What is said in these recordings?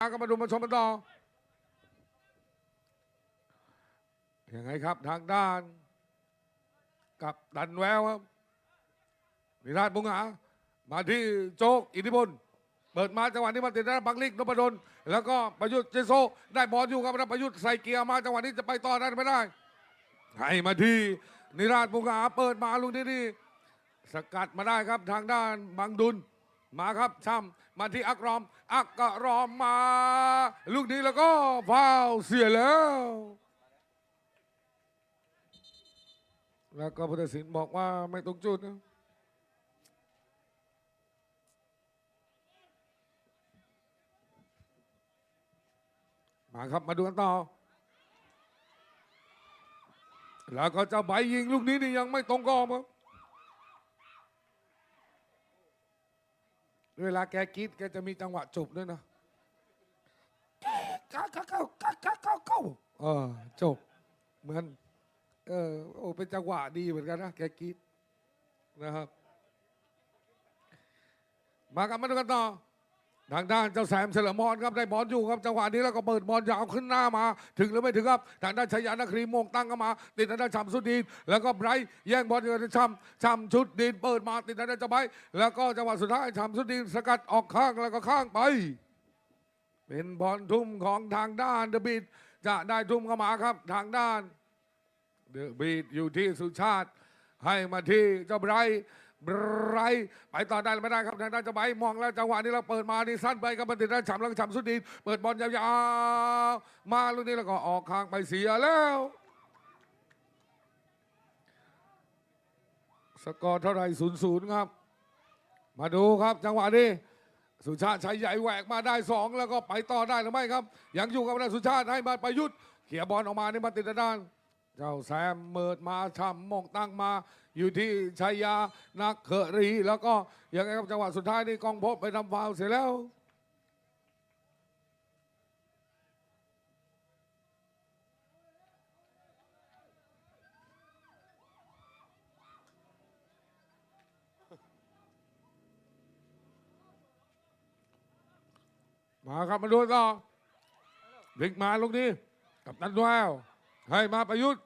ก็มาดูมาชมกันต่อยังไงครับทางด้าน กับดันแววครับนิราชบุงหา มาที่โจ๊กอิทธิพล เปิดมาจังหวะนี้มาติดได้บังลิกนพดลแล้วก็ประยุทธ์เจโซได้บอลอยู่ครับแล้วประยุทธ์ใส่เกียร์มาจังหวะนี้จะไปต่อได้ไม่ได้ ให้มาที่นิราชบุงหา เปิดมาลุงที่นี่สกัดมาได้ครับทางด้านบังดุล มาครับช่ำมาที่อักรอม อักกรอมมา ลูกนี้แล้วก็ฟาวล์เสียแล้ว แล้วก็พุทธศิลป์บอกว่าไม่ตรงจุดนะมาครับมาดูกันต่อ แล้วก็เจะใบยิงลูกนี้นี่ยังไม่ตรงกรอบครับ เวลาแกคิดแกจะมีจังหวะจบด้วยนะก้าก้าก้าก้าก้าก้าก้าเออจบ เหมือน เออโอ้เป็นจังหวะดีเหมือนกันนะแกคิดนะครับ มากันมาดูกันต่อ ทางด้านเจ้าแสมเฉลิมพรครับได้บอลอยู่ครับจังหวะนี้แล้วก็เปิดบอลยาวขึ้นหน้ามา ถึงหรือไม่ถึงครับทางด้านชยานครีโมงตั้งเข้ามา ติดทางด้านชำสุดดีแล้วก็ไบรท์แย่งบอลอยู่กับชำชำชุดดีเปิดมาติดทางด้านจ้าไบรท์แล้วก็จังหวะสุดท้ายชำสุดดีสกัดออกข้างแล้วก็ข้างไป เป็นบอลทุ่มของทางด้านเดอะบีดจะได้ทุ่มเข้ามาครับ ทางด้านเดอะบีดอยู่ที่สุชาติให้มาที่เจ้าไบรท์ ไรไปต่อได้หรือไม่ได้ครับทางด้านจ้าไบรท์มองแล้วจังหวะนี้เราเปิดมานี่สั้นไปครับมันติดด้านฉ่ำแล้วฉ่ำสุดดี เปิดบอลยาวๆมาลูกนี้แล้วก็ออกข้างไปเสียแล้ว สกอร์เท่าไหร่ศูนย์ศูนย์ครับ มาดูครับจังหวะนี้สุชาติชัยใหญ่แหวกมาได้สองแล้วก็ไปต่อได้หรือไม่ครับ ยังอยู่กับนายสุชาติให้มาประยุทธ์เขี่ยบอลออกมาในี่มาติดด้าน เจ้าแซมเมิดมาช่ำมองตั้งมา อยู่ที่ชัยยานักเขรี แล้วก็ยังไงครับจังหวะสุดท้ายนี่กองพบไปทำฟาวเสร็จแล้วมาครับมาดูต่อพลิกมาลูกนี้กับนันแววให้มาประยุทธ์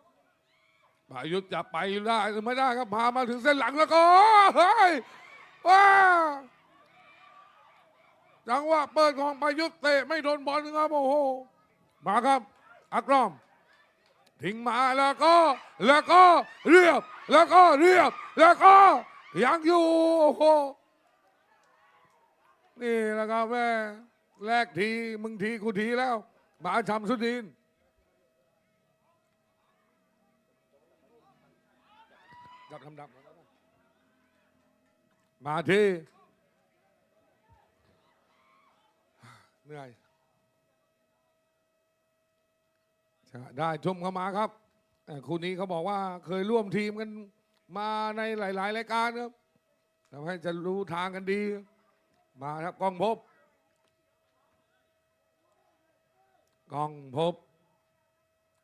ประยุทธ์จะไปได้หรือไม่ได้ครับพามาถึงเส้นหลังแล้วก็เฮ้ยว้าจังหวะเปิดของประยุทธ์เตะไม่โดนบอลครับโอ้โหมาครับอักรอมทิ้งมาแล้วก็แล้วก็เรียบ แล้วก็เรียบ แล้วก็ยังอยู่โอ้โหนี่แหละครับแม่แรกทีมึงทีกูทีแล้ว มาชำสุดิน ดับทำดับมาที่เหนื่อยได้ชมเข้ามาครับคู่นี้เขาบอกว่าเคยร่วมทีมกันมาในหลาย ๆ รายการครับทำให้จะรู้ทางกันดี มาครับกองพบกองพบ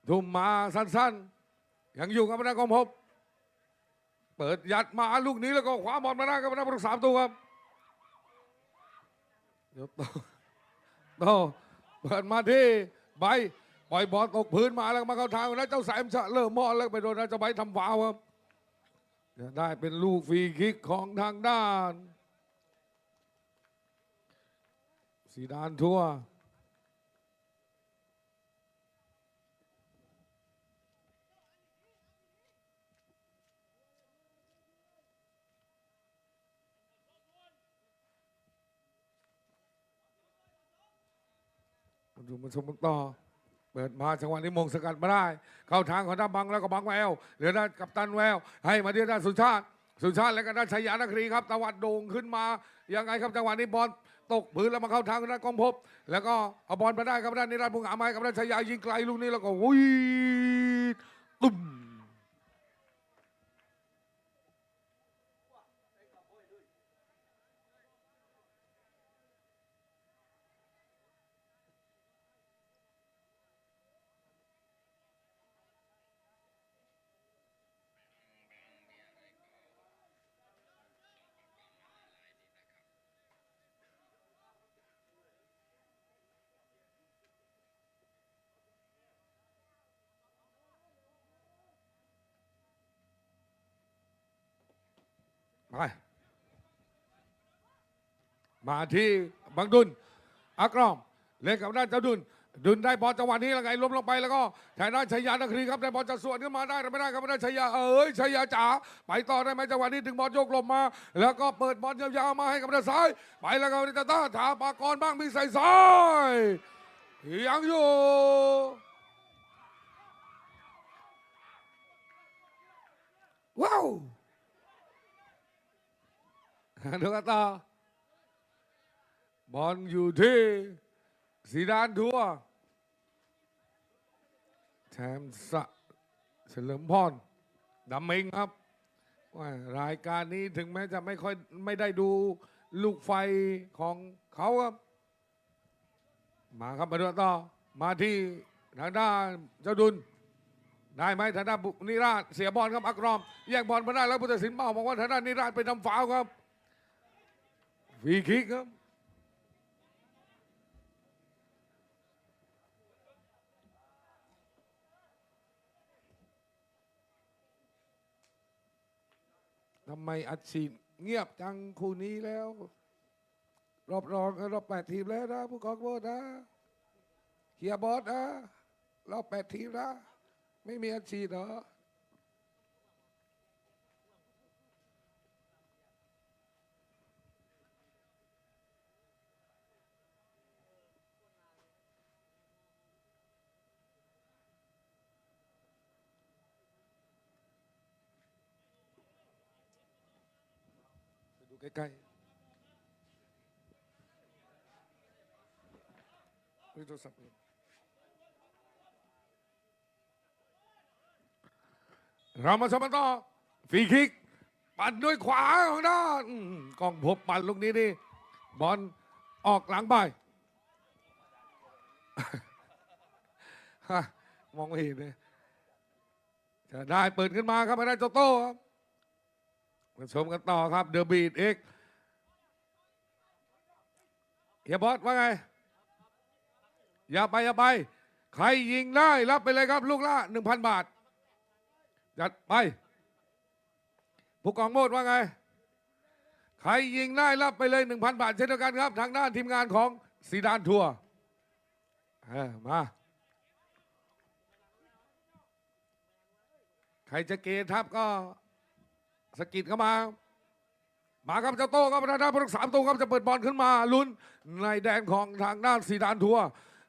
ทุ่มมาสั้น ๆ ยังอยู่กับพนักกองพบ เปิดยัดมาลูกนี้แล้วก็ขวาบอลมาได้ากับพนักรักษาประตูครับเดี๋ยวโตโตเปิดมาที่ใบปล่อยบอลตกพื้นมาแล้วมาเข้าทางแล้วเจ้าแสมจะเริ่มมอดแล้วไปโดนนะเจ้าใบทำฟาวครับได้เป็นลูกฟรีคิกของทางด้านสีดานทั่ว มาดูมาชมกันต่อ เปิดมาจังหวะนี้มงสกัดมาได้ เข้าทางของด้านบังแล้วก็บังแววเหลือด้านกับตันแวว ให้มาที่ด้านสุชาติ สุชาติแล้วก็ด้านชัยานครีครับตะวัดโด่งขึ้นมายังไงครับจังหวะนี้บอลตกพื้นแล้วมาเข้าทางของด้านกองพบ แล้วก็เอาบอลมาได้ครับด้านนิรันดร์บุงอาไม้กับด้านชัยายิงไกลลูกนี้แล้วก็วุ้ยตุ้ม ไปมาที่บังดุลอักรอมเล่นกับด้านเจ้าดุลดุลได้บอลจังหวะนี้แล้วไงล้มลงไปแล้วก็แทนด้านชัยยานักครีครับได้บอลจะสวนขึ้นมาได้หรือไม่ได้ครับไม่ได้ชัยยาเอ้ยชัยยาจ๋าไปต่อได้ไหมจังหวะนี้ถึงบอลโยกลบมา แล้วก็เปิดบอลยาวๆมาให้กับด้านซ้าย ไปแล้วครับนิตาต้าถาปากรบ้างมีใส่ซ้ายยังอยู่ว้าว ดูกันต่อบอลอยู่ที่สีดานทัวแชมป์สะเฉลิมพรดำเองครับว่ารายการนี้ถึงแม้จะไม่ค่อยไม่ได้ดูลูกไฟของเขาครับ มาครับมาดูต่อ มาที่ทางด้านเจ้าดุลได้ไหมทางด้านนิราชเสียบอลครับอักรอมแย่งบอลมาได้แล้วผู้ตัดสินเมาบอกว่าทางด้านนิราชไปทำฟาวครับ ฟรีคิกครับ ทำไมอัดฉีดเงียบจังคู่นี้แล้ว รอบรองรอบแปดทีมแล้วนะผู้กองโบสนะเฮียบอสนะรอบแปดทีมนะ ไม่มีอัดฉีดเหรอ ไปดูใกล้ๆดูโทรศัพท์อยเรามาชมกันต่อฟรีคิก ปั่นด้วยขวาของด้านกองพบปั่นลูกนี้นี่บอลออกหลังไปมองไม่เห็นเลยจะได้เปิดขึ้นมาครับไม่ได้โจโต้ครับ มาชมกันต่อครับเดอะบีดเอ็กเฮียบอสว่าไง อย่าไปอย่าไป ใครยิงได้รับไปเลยครับ ลูกละหนึ่งพันบาท จัดไป ผู้กองโมดว่าไง ใครยิงได้รับไปเลยหนึ่งพันบาท เช่นเดียวกันครับ ทางด้านทีมงานของซีดานทัวร์มาใครจะเกทับก็ สกิดเข้ามา มาครับเจ้าโต้ครับทางด้านผู้รักษาประตูครับจะเปิดบอลขึ้นมาลุ้นในแดนของทางด้านสีดานทัว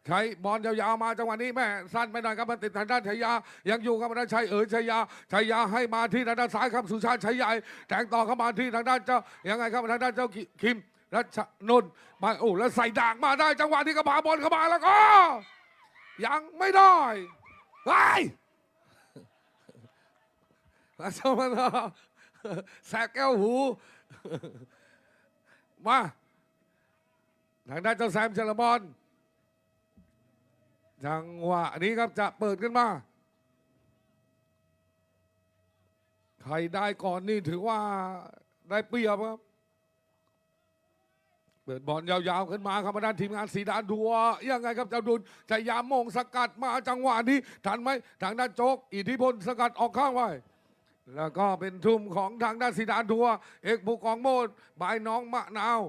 ใช้บอลยาวๆมาจังหวะนี้แม่สั้นไปหน่อยครับมันติดทางด้านชัยยา ยังอยู่ครับทางด้านชัยเอ๋ยชัยยาชัยยาให้มาที่ทางด้านซ้ายครับสุชาติชัยใหญ่แทงต่อเข้ามาที่ทางด้านเจ้ายังไงครับทางด้านเจ้าคิมรัชนนท์มาโอ้แล้วใส่ด่างมาได้จังหวะที่กระพาบอลเข้ามาแล้วก็ ยังไม่ได้ไปมาชมกันต่อ แสบแก้วหู มา ทางด้านเจ้าแซมเชลบอลจังหวะนี้ครับจะเปิดขึ้นมา ใครได้ก่อนนี่ถือว่าได้เปรียบครับ เปิดบอลยาวๆขึ้นมาครับทาด้านทีมงานสีดานดัวยังไงครับเจ้าดุลชัยามมงสกัดมาจังหวะนี้ ทันไหมทางด้านโจก อิทธิพลสกัดออกข้างไว้ แล้วก็เป็นทุ่มของทางด้านสีดานทัว เอกบุกองโมดบายน้องมะนาว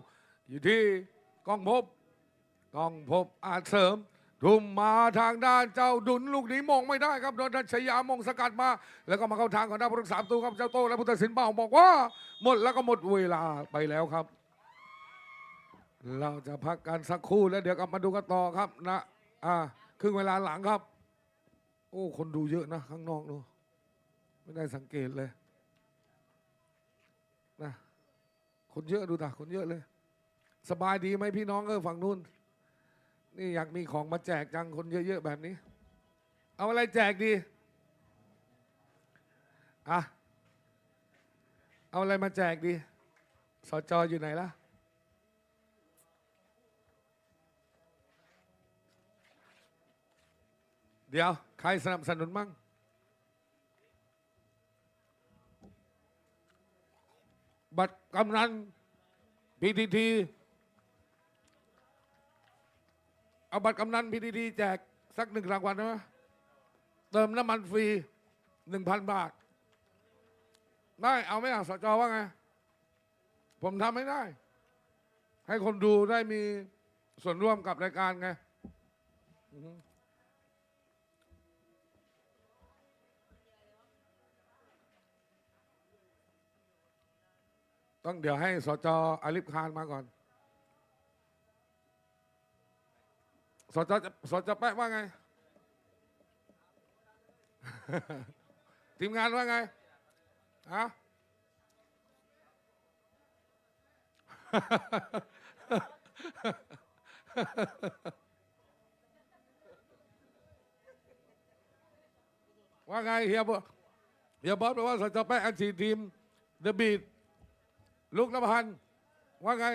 อยู่ที่กองพบกองพบอาจเสริม ทุ่มมาทางด้านเจ้าดุลลูกนี้มองไม่ได้ครับโดนทันชยามงสกัดมา แล้วก็มาเข้าทางของด้านผู้รักษาประตูครับเจ้าโตและผู้ตัดสินเป่าบอกว่า หมดแล้วก็หมดเวลาไปแล้วครับ เราจะพักกันสักครู่แล้วเดี๋ยวกลับมาดูกันต่อครับนะอ่าครึ่งเวลาหลังครับ โอ้คนดูเยอะนะข้างนอกดู ไม่ได้สังเกตเลยนะคนเยอะดูตาคนเยอะเลย สบายดีไหมพี่น้องเออฝั่งนู้น นี่อยากมีของมาแจกจังคนเยอะๆแบบนี้ เอาอะไรแจกดีอะเอาอะไรมาแจกดีสจอยู่ไหนล่ะเดี๋ยว ใครสนับสนุนมั่ง บัตร กำนันพีทีทีเอาบัตรกำนันพีทีทีแจกสักหนึ่งรางวัลได้ไหมเติมน้ำมันฟรีหนึ่งพันบาท ได้เอาไหมอะสจว่าไง ผมทำไม่ได้ ให้คนดูได้มีส่วนร่วมกับรายการไง ต้องเดี๋ยวให้สจอาลิฟคานมาก่อน สจจะสจแปะว่าไง ทีมงานว่าไงฮะว่าไงเฮียบเฮียบอสแปลว่าสจแปะอันสีทีมเดอะบีด ลูกนภันธ์ว่าไง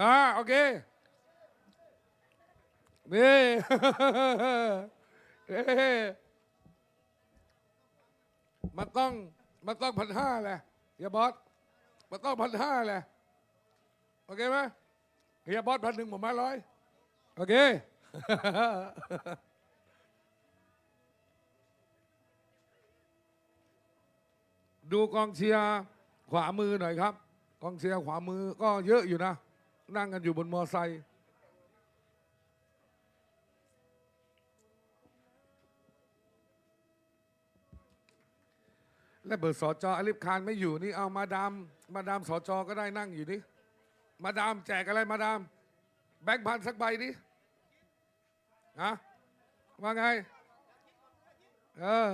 อ่าโอเคนี่เอ๊ะมันต้องมันต้องพันห้าแหละเฮียบอสมันต้องพันห้าแหละโอเคไหมเฮียบอสพันหนึ่งผมมาร้อยโอเค ดูกองเชียร์ขวามือหน่อยครับ กองเชียร์ขวามือก็เยอะอยู่นะ นั่งกันอยู่บนมอไซค์และเบอร์สอจออลิฟคานไม่อยู่นี่เอามาดามมาดามสอจอก็ได้นั่งอยู่นี่มาดามแจกอะไรมาดาม แบงค์พันสักใบดิฮะว่าไง เออ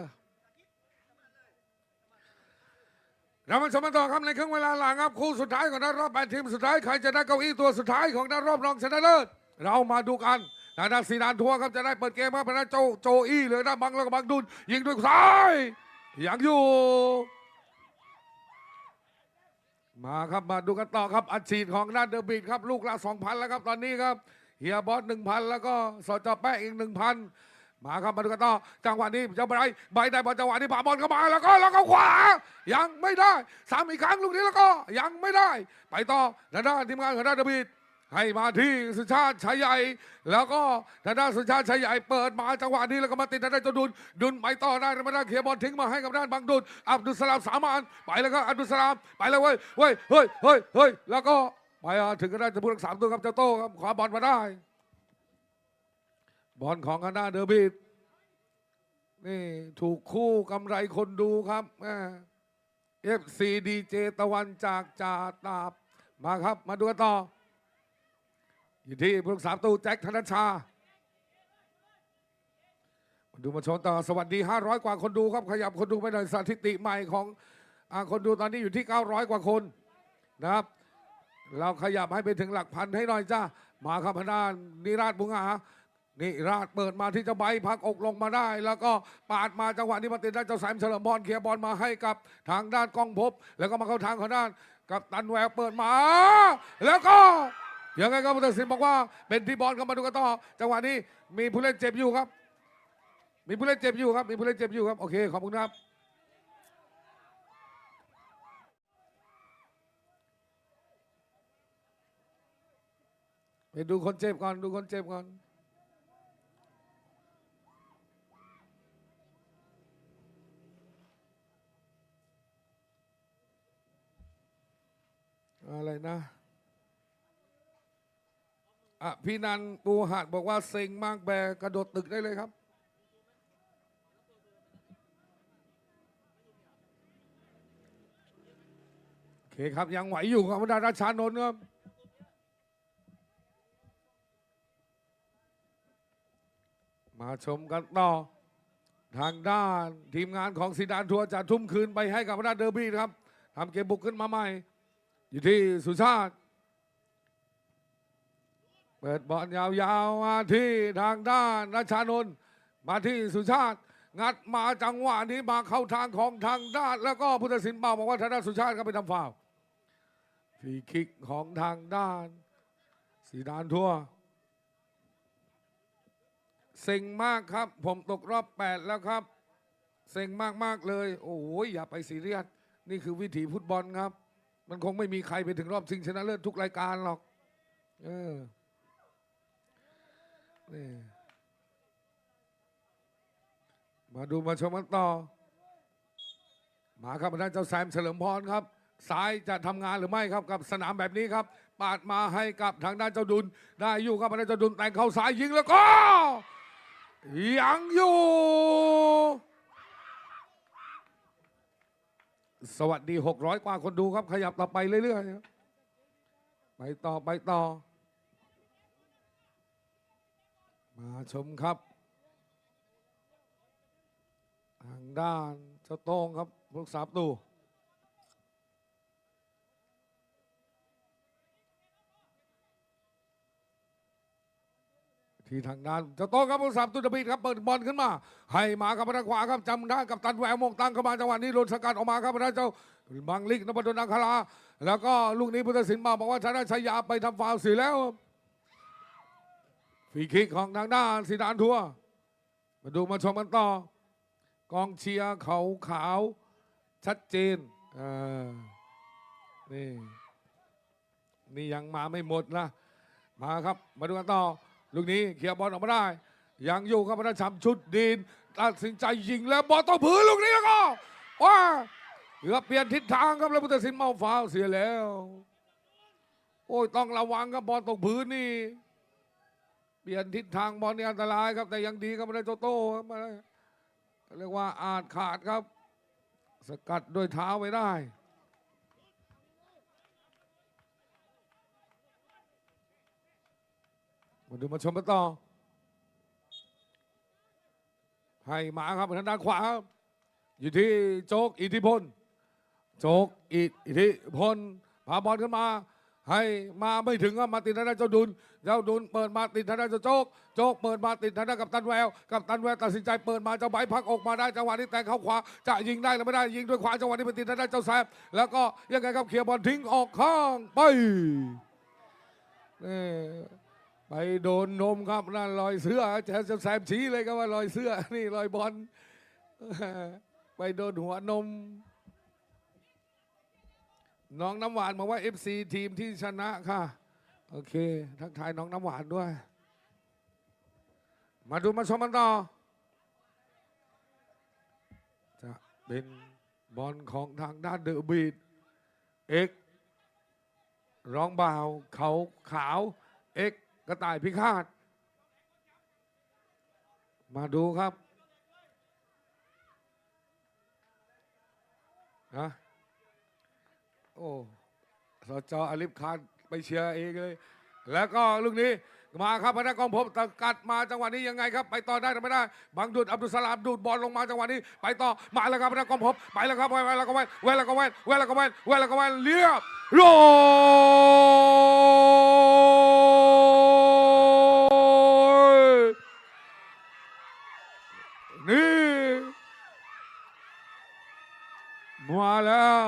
เรามาชมกันต่อครับในครึ่งเวลาหลังครับคู่สุดท้ายของนัดรอบแปดทีมสุดท้ายใครจะได้เก้าอี้ตัวสุดท้ายของนัดรอบรองชนะเลิศเรามาดูกันทางด้านสีดานทัวร์ครับจะได้เปิดเกมครับพนันโจโจอี้เหลือด้านบังแล้วก็บังดุลยิงด้วยซ้ายยังอยู่ มาครับมาดูกันต่อครับอัดฉีดของด้านเดอะบีดครับลูกละสองพันแล้วครับตอนนี้ครับเฮียบอสหนึ่งพันแล้วก็สจแป้อีกหนึ่งพัน มาครับมาดูกันต่อจังหวะนี้เจ้าใบใบได้บอลจังหวะนี้ผ่าบอลเข้ามาแล้วก็แล้วก็ขวา ยังไม่ได้สามอีกครั้งลูกนี้แล้วก็ยังไม่ได้ ไปต่อทางด้านทีมงานของด้านเดบีดให้มาที่สุชาติชัยใหญ่ แล้วก็ทางด้านสุชาติชัยใหญ่เปิดมาจังหวะนี้แล้วก็มาติดทางด้านจดุลดุลไปต่อได้ทางด้านเขียบอลทิ้งมาให้กับด้านบังดุลอับดุลสลามสามานไปแล้วก็อับดุลสลามไปแล้วเว้ยเว้ยเฮ้ยเฮ้ยเฮ้ยแล้วก็ไปถึงก็ได้จะพูดสามตัวครับเจ้าโต้ครับขวาบอลมาได้ บอลของกันด้าเดอร์บีดนี่ถูกคู่กำไรคนดูครับเอฟซีดีเจตะวันจากจ่าตาบมาครับ มาดูต่อ อยู่ที่ผู้รักษาประตูแจ็คธนชามาดูมาชมต่อสวัสดี 500 กว่าคนดูครับ ขยับคนดูไปหน่อยสถิติใหม่ของอคนดูตอนนี้อยู่ที่ 900 กว่าคนนะครับ เราขยับให้ไปถึงหลักพันให้หน่อยจ้ามาครับพนานนิราชบุงอา นี่ราชเปิดมาที่เจะใบพักอกลงมาได้ แล้วก็ปาดมาจังหวะนี้มาติดได้เจ้าแสมเฉลิมพรเคลียร์บอลมาให้กับทางด้านกองภพแล้วก็มาเข้าทางของด้านกับตันแววเปิดมา แล้วก็ยังไงครับผู้ตัดสินบอกว่า เป็นที่บอลเข้ามาดูกันต่อ จังหวะนี้มีผู้เล่นเจ็บอยู่ครับ มีผู้เล่นเจ็บอยู่ครับ มีผู้เล่นเจ็บอยู่ครับโอเคขอบคุณครับไปดูคนเจ็บก่อนดูคนเจ็บก่อน อะไรนะอะพี่นันปูหัดบอกว่าเซ็งมากแบกกระโดดตึกได้เลยครับ โอเคครับยังไหวอยู่ครับบรรดาราชานนท์ครับมาชมกันต่อ ทางด้านทีมงานของซีดานทัวร์จะทุ่มคืนไปให้กับด้าเดอร์บี้ครับทำเกมบุกขึ้นมาใหม่ อยู่ที่สุชาติ เปิดบอลยาวๆมาที่ทางด้านราชานนท์มาที่สุชาติ งัดมาจังหวะนี้มาเข้าทางของทางด้าน แล้วก็พุทธศิลป์เบาบอกว่าทางด้านสุชาติก็ไปทำฟาวฟรีคิกของทางด้าน สีดานทั่วเซ็งมากครับ ผมตกรอบ 8 แล้วครับ เซ็งมาก ๆ เลย โอ้ยอย่าไปซีเรียส นี่คือวิถีฟุตบอลครับ มันคงไม่มีใครไปถึงรอบชิงชนะเลิศทุกรายการหรอก เออนี่มาดูมาชมกันต่อ มาครับทางด้านเจ้าแซมเฉลิมพรครับซ้ายจะทำงานหรือไม่ครับกับสนามแบบนี้ครับ ปาดมาให้กับทางด้านเจ้าดุล ได้อยู่ครับทางด้านเจ้าดุลแต่งเข้าซ้ายยิงแล้วก็ยังอยู่ สวัสดี 600 กว่าคนดูครับ ขยับต่อไปเรื่อยๆครับไปต่อไปต่อ มาชมครับ ทางด้านเจ้าโต้งครับพวกสามตู ที่ทางด้านเจ้าโต้ครับพวกสามตูดบีครับเปิดบอลขึ้นมา ให้มากับทางขวาครับจำได้กับตันแหววมงตั้งเข้ามาจังหวะนี้โดนสกัดออกมาครับทางด้านเจ้าบังลิกนพดลนังคลาแล้วก็ลูกนี้พุทธศิลป์มาบอกว่าชนะชัยยาไปทำฟาวล์เสียแล้วฟรีคิกของทางด้านสีดานทัวมาดูมาชมกันต่อกองเชียร์เขาขาวชัดเจนเออนี่นี่ยังมาไม่หมดนะมาครับ มาดูกันต่อ ลูกนี้เคลียร์บอลออกมาได้ ยังอยู่ครับพระชำชุดดินตัดสินใจยิงแล้วบอลต้องผืนลูกนี้แล้วก็ว้าเกือเปลี่ยนทิศทางครับแล้วพุทธศิลป์เมาฟาวเสียแล้ว โอ้ยต้องระวังครับบอลตกพื้นนี่ เปลี่ยนทิศทางบอลนี่อันตรายครับ แต่ยังดีครับม่ได้โตโต้ครับมาเรียกว่าอาจขาดครับ สกัดด้วยเท้าไว้ได้ มาดูมาชมกันต่อ ให้มาครับทางด้านขวาครับ อยู่ที่โจกอิทธิพล โจกอิทธิพลพาบอลขึ้นมา ให้มาไม่ถึงก็มาติดทางด้านเจ้าดุลเจ้าดุลเปิดมาติดทางด้านเจ้าโจกโจกเปิดมาติดทางด้านกับตันแวว กับตันแววตัดสินใจเปิดมาเจ้าใบพักออกมาได้จังหวะนี้แต่งเข้าขวา จะยิงได้หรือไม่ได้ยิงด้วยขวาจังหวะนี้ไปติดทางด้านเจ้าแซมแล้วก็ยังไงครับเคลียร์บอลทิ้งออกข้างไปนี่ ไปโดนนมครับนั่นรอยเสื้อเจ้าแซมชี้เลยครับว่ารอยเสื้อ นี่รอยบอลไปโดนหัวนม น้องน้ำหวานบอกว่า FC ทีมที่ชนะค่ะ โอเค ทักทายน้องน้ำหวานด้วย มาดูมาชมกันต่อจะเป็นบอลของทางด้านเดอะบีดเอกร้องบ่าวเขาขาวเอก กระต่ายพิฆาต มาดูครับฮะโอ้สจอลิฟคานไปเชียร์เองเลย แล้วก็ลูกนี้มาครับพนักกองผมตะกัดมาจังหวะนี้ยังไงครับ ไปต่อได้หรือไม่ได้บังดูดอับดุลสลามดูดบอลลงมาจังหวะนี้ ไปต่อมาแล้วครับพนักกองผมไปแล้วครับไปแล้วก็แวนแวนแล้วก็แวนแวนแล้วก็แวนแวนแล้วก็แวนเรียบร้อยนี่ มาแล้ว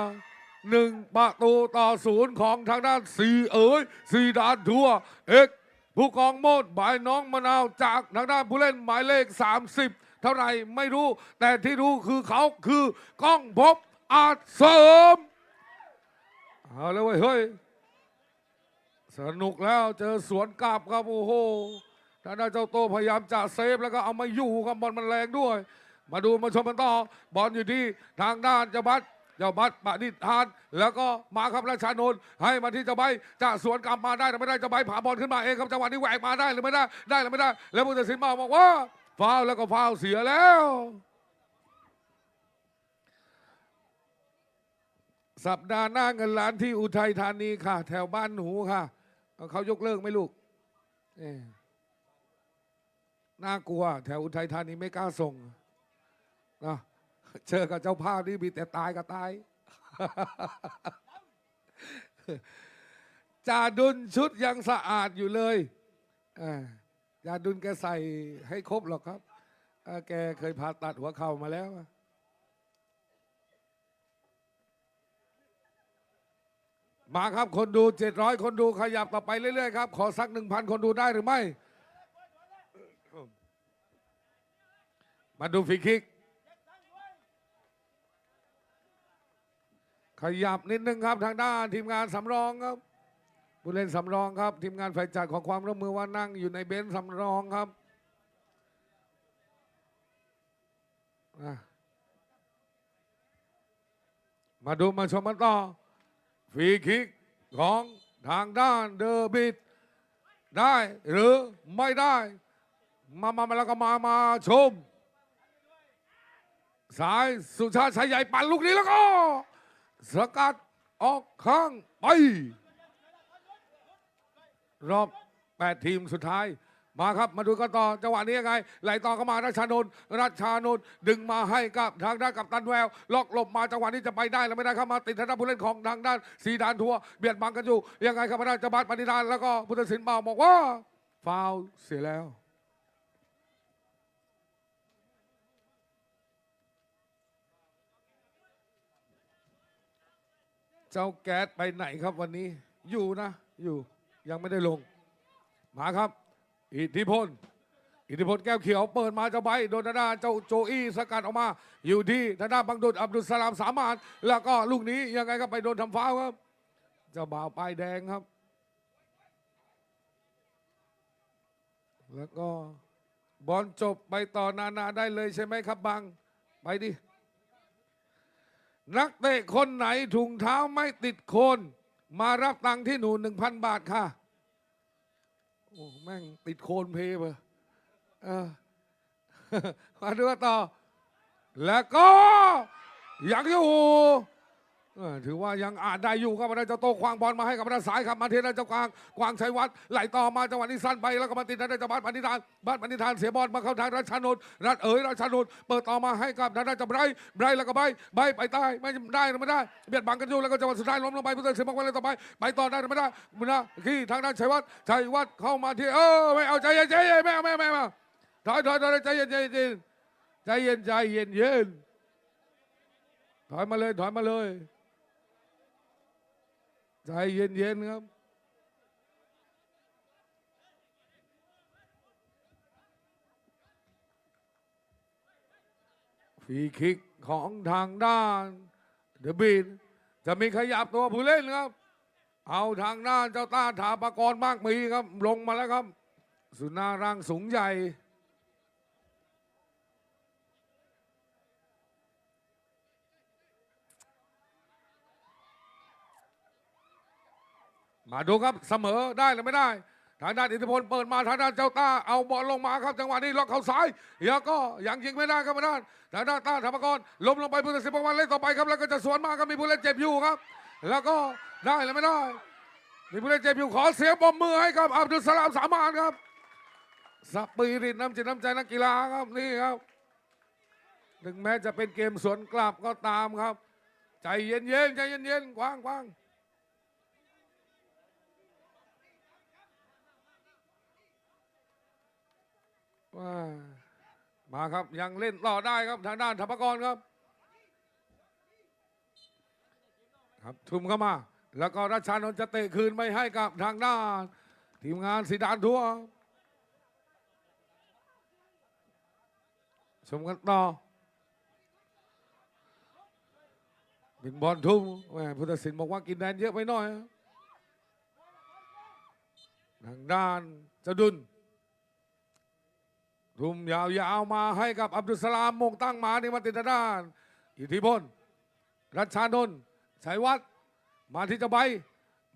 หนึ่งประ ตูต่อศูนย์ของทางด้านสีเอ๋ยสีดานทัวเอกผู้กองโมดบายน้องมะนาวจากทางด้านผู้เล่นหมายเลข 30 เท่าไหร่ไม่รู้ แต่ที่รู้คือเขาคือกล้องพบอาจเสริมเอาเลยเว้ยเฮ้ยสนุกแล้วเจอสวนกลับครับโอ้โหทางด้านเจ้าโตพยายามจะเซฟแล้วก็เอามาอยู่ครับบอลมันแรงด้วย มาดูมาชมกันต่อบอลอยู่ที่ทางด้านจ้าบัต เจ้าบัตระดิษฐาน แล้วก็มาครับราชานนท์ให้มาที่เจ้าใบจะสวนกลับมาได้หรือไม่ได้เจ้าใบผ่าบอลขึ้นมาเองครับจังหวะนี้แหวกมาได้หรือไม่ได้ได้หรือไม่ได้ แล้วผู้ตัดสินมาบอกว่าฟาวล์แล้วก็ฟาวล์เสียแล้วสัปดาห์หน้าเงินล้านที่อุทัยธานีค่ะ แถวบ้านหนูค่ะ เขายกเลิกไหมลูกน่ากลัว แถวอุทัยธานีไม่กล้าส่งนะ เจอกับเจ้าภาพนี่มีแต่ตายกับตาย จ่าดุลชุดยังสะอาดอยู่เลยอ่าจ่าดุลแกใส่ให้ครบหรอกครับแกเคยผ่าตัดหัวเข่ามาแล้วมาครับคนดู 700 คนดูขยับต่อไปเรื่อยๆครับ ขอสัก 1,000 คนดูได้หรือไม่ มาดูฟรีคิก ขยับนิดนึงครับทางด้านทีมงานสำรองครับผู้เล่นสำรองครับ ทีมงานฝ่ายจัดขอความร่วมมือว่านั่งอยู่ในเบนซ์สำรองครับมาดูมาชมกันต่อฟรีคิกของทางด้านเดอร์บิดได้หรือไม่ได้ มามามาแล้วก็มามาชม สายสุชาติชายใหญ่ปั่นลูกนี้แล้วก็ สกัดออกข้างไป รอบ8ทีมสุดท้าย มาครับมาดูกันต่อจังหวะนี้ยังไง ไหลต่อเข้ามารัชานนท์รัชานนท์ดึงมาให้กับทางด้านกับตันแววล็อกหลบมาจังหวะนี้จะไปได้แล้วไม่ได้เข้ามาติดทางด้านผู้เล่นของทางด้านสีดานทัวเบียดบังกันอยู่ยังไงครับทางด้านจบัตปณิธานแล้วก็พุทธศิลป์บาบอกว่าฟาวเสียแล้ว เจ้าแก๊สไปไหนครับวันนี้ อยู่นะ อยู่ยังไม่ได้ลง มาครับ อิทธิพล อิทธิพลแก้วเขียวเปิดมาเจ้าใบโดนด้านเจ้าโจอี้สกัดออกมา อยู่ที่ทางด้านบังดุดอับดุลสลามสามารถแล้วก็ลูกนี้ยังไงก็ไปโดนทำฟาวครับเจ้าบ่าวป้ายแดงครับ แล้วก็บอลจบไปต่อนานาได้เลยใช่ไหมครับบัง ไปดิ นักเตะคนไหนถุงเท้าไม่ติดโคน มารับตังค์ที่หนูหนึ่งพันบาทค่ะ โอ้แม่งติดโคนเพเบอร์เออมาดูกันต่อ แล้วก็ยังอยู่ ถือว่ายังอ่านได้อยู่ครับมาได้เจ้าโต้ควางบอลมาให้กับมาด้านซ้ายครับมาเทนได้เจ้ากวางกวางชัยวัฒน์ไหลต่อมาจังหวะนี้สั้นไปแล้วก็มาติดทางด้านเจ้าบ้านปณิธานบ้านปณิธานเสียบอลมาเข้าทางรัชานนท์รัชเอ๋ยรัชานนท์เปิดต่อมาให้กับทางด้านเจ้าไบรไบรแล้วก็ไบรท์ไบไปใต้ไม่ได้ไม่ได้เบียดบังกันอยู่แล้วก็จังหวะสุดท้ายล้มลงไปผู้ตัดสินบอกว่าเลยต่อไปไปต่อได้ไม่ได้มุนะที่ทางด้านชัยวัฒน์ชัยวัฒน์เข้ามาที่เออไม่เอาใจเย็นใจเย็นไม่เอาไม่ไม่เอาถอยถอยถอยใจเย็นใจเย็นใจเย็นใจเย็นเย็นถอยมาเลยถอยมาเลย ใจเย็นๆครับฟีคิกของทางด้านเดอะบีนจะมีขยับตัวผู้เล่นครับ เอาทางด้านเจ้าต้าถาปากรมากมีครับ ลงมาแล้วครับ สุนารังสูงใหญ่ มาดูครับเสมอได้หรือไม่ได้ ทางด้านอิทธิพลเปิดมาทางด้านเจ้าต้าเอาบอลลงมาครับจังหวะนี้ล็อกเข่าซ้ายแล้วก็ยังยิงไม่ได้ครับทางด้านทางด้านต้าธรรมกรล้มลงไปผู้ตัดสินบอกว่าเล่นต่อไปครับแล้วก็จะสวนมาครับมีผู้เล่นเจ็บอยู่ครับ แล้วก็ได้หรือไม่ได้มีผู้เล่นเจ็บอยู่ขอเสียงปรบมือให้กับอับดุลสลามสามานครับสปิริตน้ำจิตน้ำใจนักกีฬาครับนี่ครับถึงแม้จะเป็นเกมสวนกลับก็ตามครับ ใจเย็นๆใจเย็นๆกว้างกว้างๆ ว่ามาครับยังเล่นต่อได้ครับทางด้านธรรมกรครับ ครับทุ่มเข้ามา แล้วก็รัชานนท์จะเตะคืนไม่ให้กับทางด้าน ทีมงานสีดานทัวชมกันต่อเป็นบอลทุ่มแหมพุทธศิลป์บอกว่ากินแดนเยอะไปหน่อยทางด้านจะดุล ทุ่มยาวๆมาให้กับอับดุลสลามมงตั้งมาในมาติดทางด้าน อิทธิพล รัชชานนท์ชัยวัฒน์มาที่จะใบ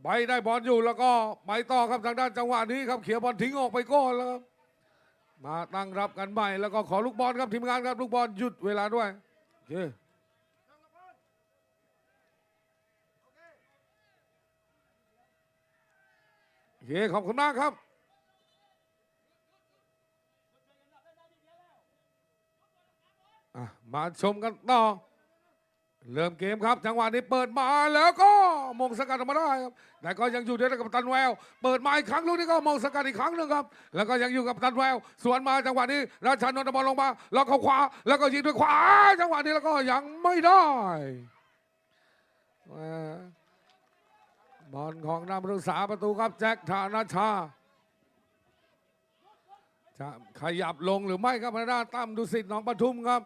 ใบได้บอลอยู่แล้วก็ไปต่อครับทางด้านจังหวะนี้ครับเขียบอลทิ้งออกไปก่อนแล้วครับมาตั้งรับกันใหม่แล้วก็ขอลูกบอลครับทีมงานครับลูกบอลหยุดเวลาด้วยโอเคโอเคขอบคุณมากครับ มาชมกันต่อ เริ่มเกมครับ จังหวะนี้เปิดมาแล้วก็มงสกัดออกมาได้ครับ แต่ก็ยังอยู่ด้วยกับตันแวว เปิดมาอีกครั้งลูกนี้ก็มงสกัดอีกครั้งหนึ่งครับ แล้วก็ยังอยู่กับตันแวว สวนมาจังหวะนี้ราชานนท์บอลลงมาแล้วเข้าขวา แล้วก็ยิงด้วยขวา จังหวะนี้แล้วก็ยังไม่ได้บอลของนำรักษาประตูครับแจ็คธานาชาจะขยับลงหรือไม่ครับพระด้านตั้มดุสิตหนองปทุมครับ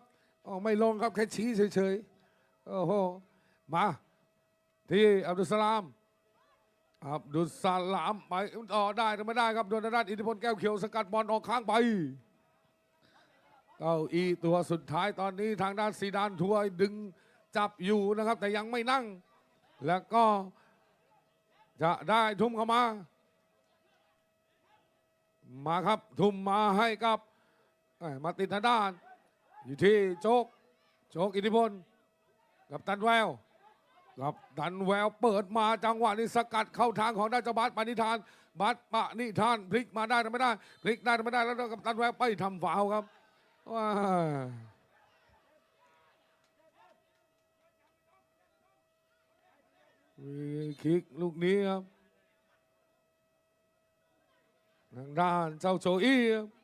อ๋อไม่ลงครับแค่ชี้เฉยๆโอ้โหมาที่อับดุลสลามอับดุลสลามไปต่อได้หรือไม่ได้ครับโดนทางด้านอิทธิพลแก้วเขียวสกัดบอลออกข้างไปเก้าอีตัวสุดท้ายตอนนี้ทางด้านซีดานทัวร์ดึงจับอยู่นะครับ แต่ยังไม่นั่ง แล้วก็จะได้ทุ่มเข้ามา มาครับทุ่มมาให้กับมาติดทางด้าน อยู่ที่โจ๊กโจ๊กอิทธิพล กับตันแวว กับตันแววเปิดมาจังหวะนี้สกัดเข้าทางของด้านเจ้าบาสปานิธานบาสปานิธานพลิกมาได้หรือไม่ได้ พลิกได้หรือไม่ได้แล้วกับตันแววไปทำฟาวครับว้ามีคิกลูกนี้ครับทางด้านเจ้าโจอี้ครับ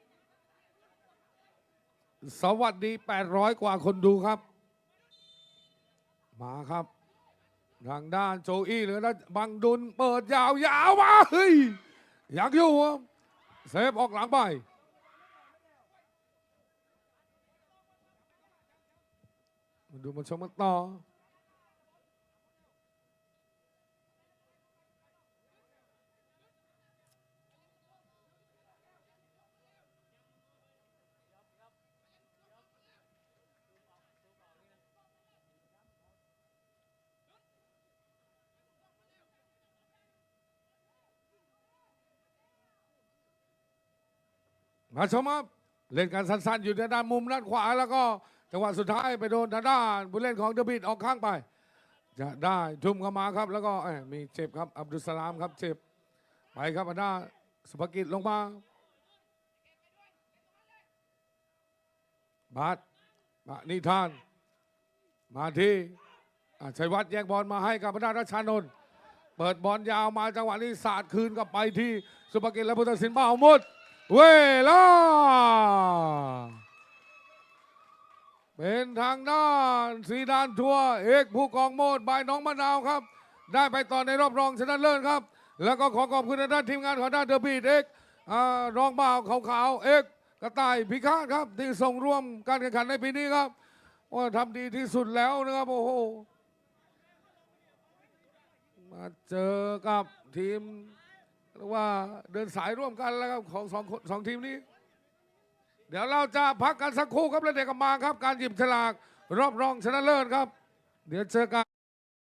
สวัสดี 800 กว่าคนดูครับ มาครับ ทางด้านโจอี้เหลือนะบังดุลเปิดยาวยาวมาเฮ้ยอยากอยู่ครับเซฟออกหลังไปดูมันชมกันต่อ มาชมครับเล่นกันสั้นๆ อยู่ในด้านมุมด้านขวาแล้วก็จังหวะสุดท้ายไปโดนทางด้านผู้เล่นของเดบีดออกข้างไป จะได้ทุ่มเข้ามาครับ แล้วก็มีเจ็บครับ อับดุลสลามครับเจ็บไปครับทางด้าสุภกิจลงมาบาสมานิทาน มาที่อ่าชัยวัฒน์แยกบอลมาให้กับพระด้ารัชานนท์เปิดบอลยาวมาจังหวะนี้สาดคืนกลับไปที่สุภกิจและพุทธศิลป์บ้าหมด เวลา เป็นทางด้านสีดานทัวเอกผู้กองโมดบายน้องมะนาวครับ ได้ไปต่อในรอบรองชนะเลิศครับ แล้วก็ขอขอบคุณด้านทีมงานของด้านเดอะบีดเอกรองบ่าวขาวๆเอกกระต่ายพิฆาตครับ ที่ส่งร่วมการแข่งขันในปีนี้ครับว่าทำดีที่สุดแล้วนะครับโอ้โหมาเจอกับทีม หรือว่าเดินสายร่วมกันแล้วครับของสองคนสองทีมนี้ เดี๋ยวเราจะพักกันสักครู่ครับแล้วเดี๋ยวกลับมาครับ การหยิบฉลากรอบรองชนะเลิศครับ เดี๋ยวเจอกัน